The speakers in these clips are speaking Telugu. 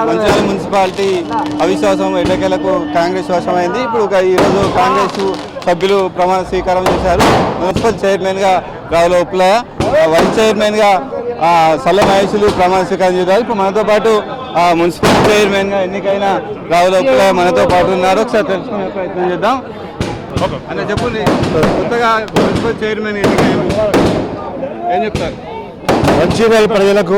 మంచిర్యాల మున్సిపాలిటీ అవిశ్వాసం ఎన్నికలకు కాంగ్రెస్ వశమైంది. ఇప్పుడు ఒక ఈరోజు కాంగ్రెస్ సభ్యులు ప్రమాణ స్వీకారం చేశారు. మున్సిపల్ చైర్మన్గా రావుల ఉప్లయ వైస్ చైర్మన్గా ఆ, సల్ల మహేషులు ప్రమాణ స్వీకారం చేశారు. ఇప్పుడు మనతో పాటు ఆ, మున్సిపల్ చైర్మన్గా ఎన్నికైన రావుల ఉప్లయ మనతో పాటు ఉన్నారు. ఒకసారి తెలుసుకునే ప్రయత్నం చేద్దాం. అన్న చెప్పండి. కొత్తగా మున్సిపల్ చైర్మన్ ఎన్నికైన ఏం చెప్తారు? మంచిర్యాల ప్రజలకు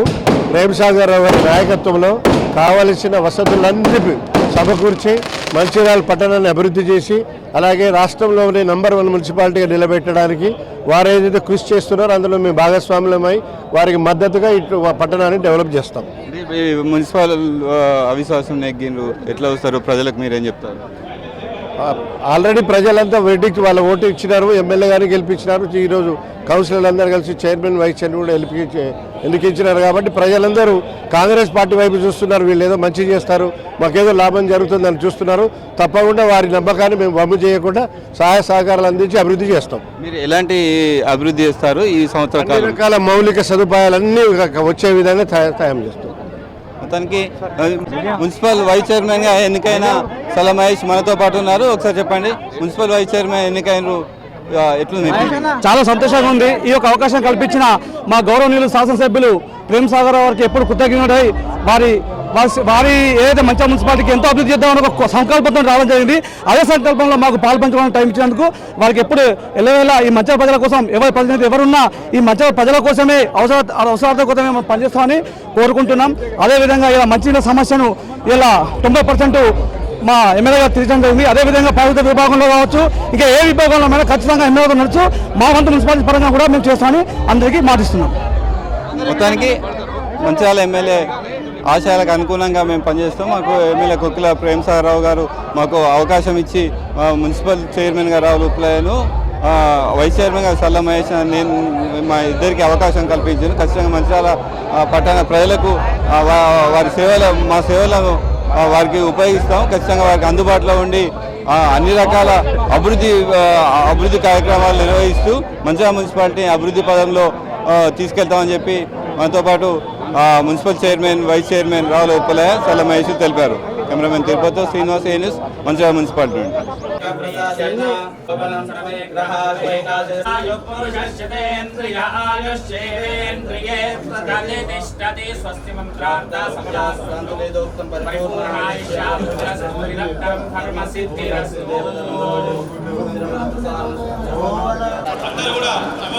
ప్రేమసాగర్ రావు గారి నాయకత్వంలో కావలసిన వసతులన్నిటి సమకూర్చి మంచిర్యాల పట్టణాన్ని అభివృద్ధి చేసి అలాగే రాష్ట్రంలోని నంబర్ వన్ మున్సిపాలిటీగా నిలబెట్టడానికి వారు ఏదైతే కృషి చేస్తున్నారో అందులో మేము భాగస్వాములమై వారికి మద్దతుగా ఇటు పట్టణాన్ని డెవలప్ చేస్తాం. ఈ మున్సిపల్ అవిశ్వాసం నెగ్గిండ్రు ఎట్లా వస్తారు? ప్రజలకు మీరేం చెప్తారు? ఆల్రెడీ ప్రజలంతా వెడ్డికి వాళ్ళ ఓటు ఇచ్చినారు ఎమ్మెల్యే గారిని గెలిపించినారు. ఈరోజు కౌన్సిలర్లు అందరూ కలిసి చైర్మన్ వైస్ చైర్మన్ కూడా ఎన్నికించినారు కాబట్టి ప్రజలందరూ కాంగ్రెస్ పార్టీ వైపు చూస్తున్నారు వీళ్ళు ఏదో మంచి చేస్తారు మాకేదో లాభం జరుగుతుందని చూస్తున్నారు. తప్పకుండా వారి నమ్మకాన్ని మేము వమ్ము చేయకుండా సహాయ సహకారాలు అందించి అభివృద్ధి చేస్తాం. మీరు ఎలాంటి అభివృద్ధి చేస్తారు ఈ సంవత్సర రకాల మౌలిక సదుపాయాలన్నీ వచ్చే విధంగా తయా- తయారు చేస్తాం. మొత్తానికి ఆ, మున్సిపల్ వైస్ చైర్మన్గా ఎన్నికైన సల మహేష్ మనతో పాటు ఉన్నారు. ఒకసారి చెప్పండి మున్సిపల్ వైస్ చైర్మన్ ఎన్నికైన ఎట్లుంది? చాలా సంతోషంగా ఉంది. ఈ యొక్క అవకాశం కల్పించిన మా గౌరవనీయులు శాసనసభ్యులు ప్రేమ్ సాగర్ వారికి ఎప్పుడు కృతజ్ఞుడై వారి వారి- ఏదైతే మంచి మున్సిపాలిటీకి ఎంతో అభివృద్ధి చేద్దామని ఒక సంకల్పంతో రావడం జరిగింది. అదే సంకల్పంలో మాకు పాల్పంచుకోవడం టైం ఇచ్చినందుకు వారికి ఎప్పుడు ఎల్లవేళ ఈ మంచి ప్రజల కోసం ఎవరి ప్రతినిధి ఎవరున్నా ఈ మంచి ప్రజల కోసమే అవసర అవసరాల కోసమే మనం పనిచేస్తామని కోరుకుంటున్నాం. అదేవిధంగా ఇలా మంచి సమస్యను ఇలా తొంభై పర్సెంట్ మా ఎమ్మెల్యే గారు తీర్చడం జరిగింది అదేవిధంగా ప్రభుత్వ విభాగంలో కావచ్చు ఇంకా ఏ విభాగంలో అయినా ఖచ్చితంగా ఎమ్మెల్యేతో నడుచు మా వంతు మున్సిపాలిటీ పరంగా కూడా మేము చేస్తామని అందరికీ మాటిస్తున్నాం. మొత్తానికి మంచిర్యాల ఎమ్మెల్యే ఆశయాలకు అనుగుణంగా మేము పనిచేస్తాం. మాకు ఎమ్మెల్యే కొక్కిల ప్రేమ్ రావు గారు మాకు అవకాశం ఇచ్చి మున్సిపల్ చైర్మన్ గారు రావులు ఉప్లయను వైస్ చైర్మన్ గారు సల్ల మహేష్ నేను మా ఇద్దరికి అవకాశం కల్పించాను. ఖచ్చితంగా మంచిర్యాల పట్టణ ప్రజలకు వారి సేవల మా సేవలను వారికి ఉపయోగిస్తాం. ఖచ్చితంగా వారికి అందుబాటులో ఉండి అన్ని రకాల అభివృద్ధి అభివృద్ధి కార్యక్రమాలు నిర్వహిస్తూ మంచిగా మున్సిపాలిటీ అభివృద్ధి పదంలో తీసుకెళ్తామని చెప్పి మనతో పాటు municipal chairman vice chairman Ravula Uppalayya Salla Mahesh తెలిపారు. Cameraman Tirupati Srinivas A news Mancherial municipality నుండి. కూడా